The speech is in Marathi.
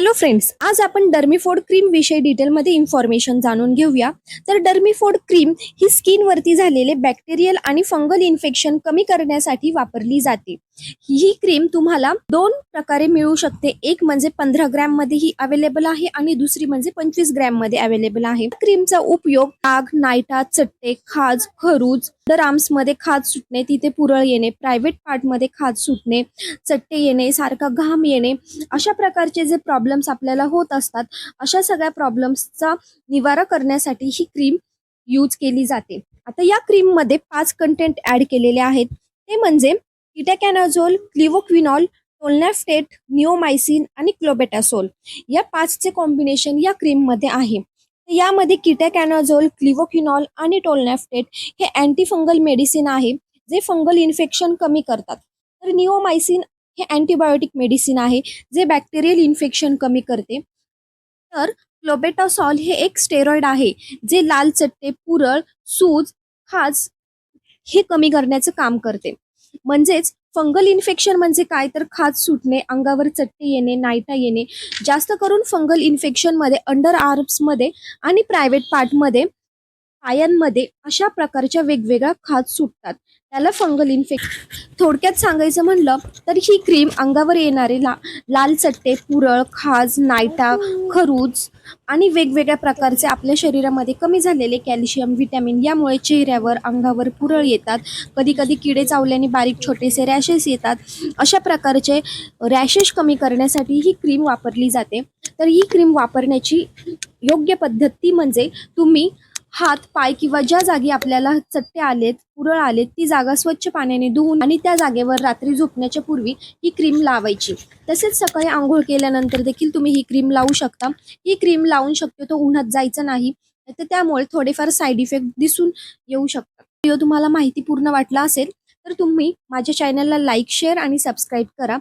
हॅलो फ्रेंड्स आज आपण डर्मीफोड क्रीम विषयी डिटेलमध्ये इन्फॉर्मेशन जाणून घेऊया. तर डर्मीफोड क्रीम ही स्किनवरती झालेले बॅक्टेरियल आणि फंगल इन्फेक्शन कमी करण्यासाठी वापरली जाते. ही क्रीम तुम्हाला दोन प्रकारे मिळू शकते. एक म्हणजे पंधरा ग्रॅममध्ये ही अवेलेबल आहे आणि दुसरी म्हणजे पंचवीस ग्रॅममध्ये अवेलेबल आहे. क्रीमचा उपयोग आग नायटा चट्टे खाज खरूज तर आर्म्समध्ये खाज सुटणे तिथे पुरळ येणे प्रायव्हेट पार्टमध्ये खाज सुटणे चट्टे येणे सारखा घाम येणे अशा प्रकारचे जे प्रॉब्लेम्स आपल्याला होत असतात अशा सगळ्या प्रॉब्लेम्सचा निवारा करण्यासाठी ही क्रीम यूज केली जाते. आता या क्रीममध्ये पाच कंटेंट ॲड केलेले आहेत. ते म्हणजे इटॅकॅनाझोल क्लिवोक्विनॉल टोलनॅफ्टेट निओमायसिन आणि क्लोबेटासोल या पाचचे कॉम्बिनेशन या क्रीममध्ये आहे. यामध्ये किटॅकॅनाझोल क्लिवोक्विनॉल आणि टोलनॅफ्टेट हे अँटी फंगल मेडिसिन आहे जे फंगल इन्फेक्शन कमी करतात. तर निओमायसिन हे अँटीबायोटिक मेडिसिन आहे जे बॅक्टेरियल इन्फेक्शन कमी करते. तर क्लोबेटासॉल हे एक स्टेरॉइड आहे जे लाल चट्टे पुरळ सूज खाज हे कमी करण्याचं काम करते. म्हणजेच फंगल इन्फेक्शन म्हणजे काय? तर खाज सुटणे अंगावर चट्टे येणे नायटा येणे. जास्त करून फंगल इन्फेक्शनमध्ये अंडर आर्म्समध्ये आणि प्रायव्हेट पार्टमध्ये पायांमध्ये अशा प्रकारच्या वेगवेगळ्या खाज सुटतात. त्याला फंगल इन्फेक्शन थोडक्यात सांगायचं म्हणलं तर ही क्रीम अंगावर येणारे ला लाल चट्टे पुरळ खाज नायटा खरूज आणि वेगवेगळ्या प्रकारचे आपल्या शरीरामध्ये कमी झालेले कॅल्शियम विटॅमिन यामुळे चेहऱ्यावर अंगावर पुरळ येतात. कधी कधी किडे चावल्याने बारीक छोटेसे रॅशेस येतात. अशा प्रकारचे रॅशेस कमी करण्यासाठी ही क्रीम वापरली जाते. तर ही क्रीम वापरण्याची योग्य पद्धती म्हणजे तुम्ही हात पाय किंवा ज्या जागी आपल्याला चट्टे आलेत पुरळ आलेत ती जागा स्वच्छ पाण्याने धुवून आणि त्या जागेवर रात्री झोपण्याच्या पूर्वी ही क्रीम लावायची. तसेच सकाळी आंघोळ केल्यानंतर देखील तुम्ही ही क्रीम लावू शकता. ही क्रीम लावून शक्यतो उन्हात जायचं नाही तर त्यामुळे थोडेफार साईड इफेक्ट दिसून येऊ शकतात. व्हिडिओ तुम्हाला माहिती पूर्ण वाटला असेल तर तुम्ही माझ्या चॅनलला लाईक शेअर आणि सबस्क्राईब करा.